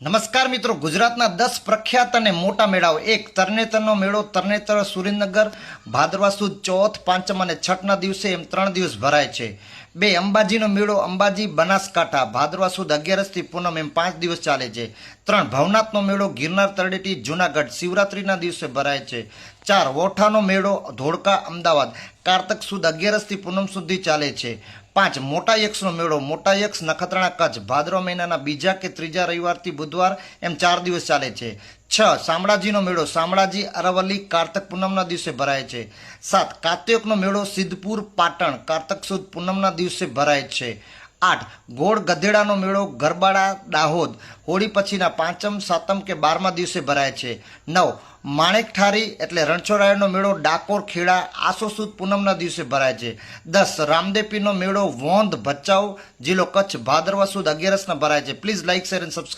નમસ્કાર મિત્રો, ગુજરાતના દસ પ્રખ્યાત અને મોટા મેળાઓ. એક તરણેતરનો મેળો, તરણેતર સુરેન્દ્રનગર, ભાદરવા સુદ ચોથ, પાંચમ અને છઠના દિવસે એમ ત્રણ દિવસ ભરાય છે. બે અંબાજીનો મેળો અંબાજી બનાસકાંઠા ભાદરવા સુદ અગિયારસથી પૂનમ એમ પાંચ દિવસ ચાલે છે. ત્રણ ભવનાથનો મેળો ગિરનાર તળેટી જુનાગઢ શિવરાત્રીના દિવસે ભરાય છે. ચાર વોઠાનો મેળો ધોળકા અમદાવાદ કારતક સુદ અગિયારસથી પૂનમ સુધી ચાલે છે. પાંચ મોટા યક્ષનો મેળો મોટા યક્ષ નખત્રાણા કચ્છ ભાદરવા મહિનાના બીજા કે ત્રીજા રવિવારથી બુધવાર એમ ચાર દિવસ ચાલે છે. છ, શામળાજીનો મેળો. શામળાજી, અરવલ્લી, કારતક પૂનમના દિવસે ભરાય છે. સાત, કાત્યકનો મેળો સિદ્ધપુર, પાટણ. કારતક સુદ પૂનમના દિવસે ભરાય છે. આઠ, ગોળ ગધેડાનો મેળો ગરબાડા, દાહોદ. હોળી પછીના પાંચમ, સાતમ કે બારમા દિવસે ભરાય છે. નવ, માણેકઠારી એટલે રણછોડરાયનો મેળો ડાકોર, ખેડા, આસો સુદ પૂનમના દિવસે ભરાય છે. દસ, રામદેપીનો મેળો વોંધ ભચાઉ, જિલ્લો કચ્છ. ભાદરવા સુદ અગિયારસના ભરાય છે. પ્લીઝ લાઇક શેર અને સબસ્ક્રાઈબ